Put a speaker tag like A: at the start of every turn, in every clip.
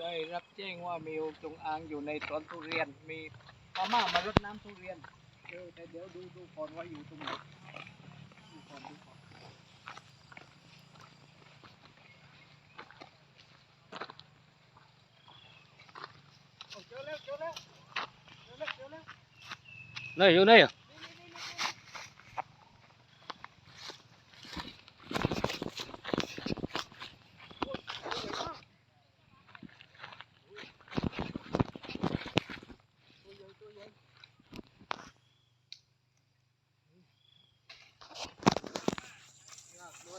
A: ได้รับแจ้งว่ามีจงอางอยู่ในสวนทุเรียน มีพม่ามารดน้ำทุเรียนเออแต่เดี๋ยวดูดูก่อนว่าอยู่ตรงไหนดูก่อนดูก่อนเอาเจอแล้วเจอแล้วเจอแล้วเจอแล้ว
B: nơi vô đây à
A: ยา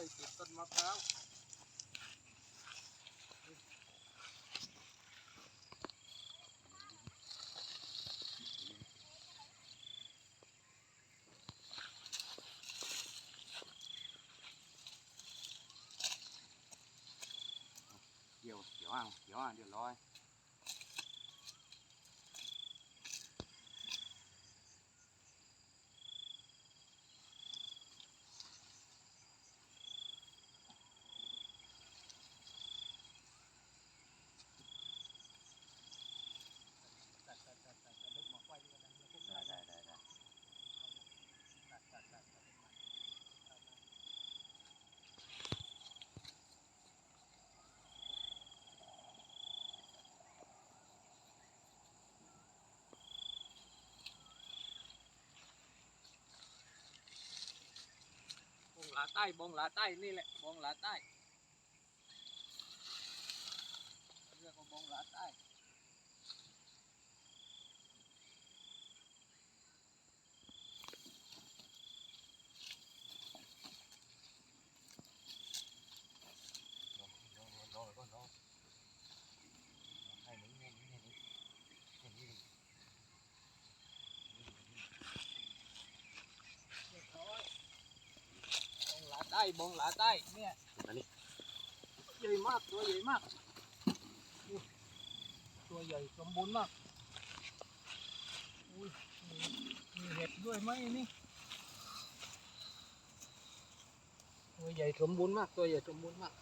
A: ติดต้นมะพร้าว
B: เดี๋ยวเดี๋ยวอ่างเดี๋ยวอ่างเดี๋ยวร้อย
A: ลาใต้บงหลาใต้นี่แหละบองหลาใต้เรียกว่าบองหลาใต้
B: รอก่อนรอให้นี้ให้นี้ให้นี้ให้นี้
A: เรียบร้อยบ งหลาใต้บงหลาใต้เนี่ย
B: อันนี้
A: ใหญ่มากตัวใหญ่มากอู้ตัวใหญ่สมบูรณ์มากอุ้ยมีมีเห็ดด้วยไหมนี่ตัวใหญ่สมบูรณ์มากตัวใหญ่สมบูรณ์มาก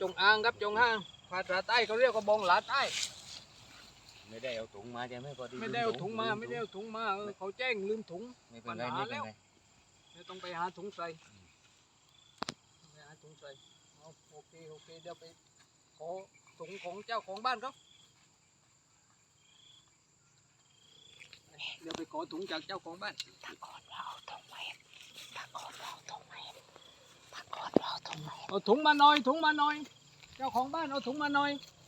A: จงอางครับจงอางภาษาใต้เขาเรียกว่าบงหลาใต้
B: ไม่ได้เอาถุงมาใช่ไหมพอดี
A: ไม่ได้เอาถุงมา
B: ลื
A: ไม่ได้เอาถุงมาเออเขาแจ้งลืมถุง
B: ไม่เป็นไร
A: ปัญหา
B: ไม่เป็น
A: แล้ว
B: ไร
A: เดี๋ยวต้องไปหาถุงใส่ไปหา ถุงใส่เอาโอเคโอเคเดี๋ยวไปขอถุงของเจ้าของบ้านเขาเดี๋ยวไปขอถุงจากเจ้าของบ้าน
C: ตะโกนว่าเอาถุงมาให้ตะโกนว่าเอาถุงมาให้ตะโกนว่าเอาถุงมาให้
A: เอาถุงมาหน่อยถุงมาหน่อย เจ้าของบ้านเอาถุงมาหน่อย
C: ต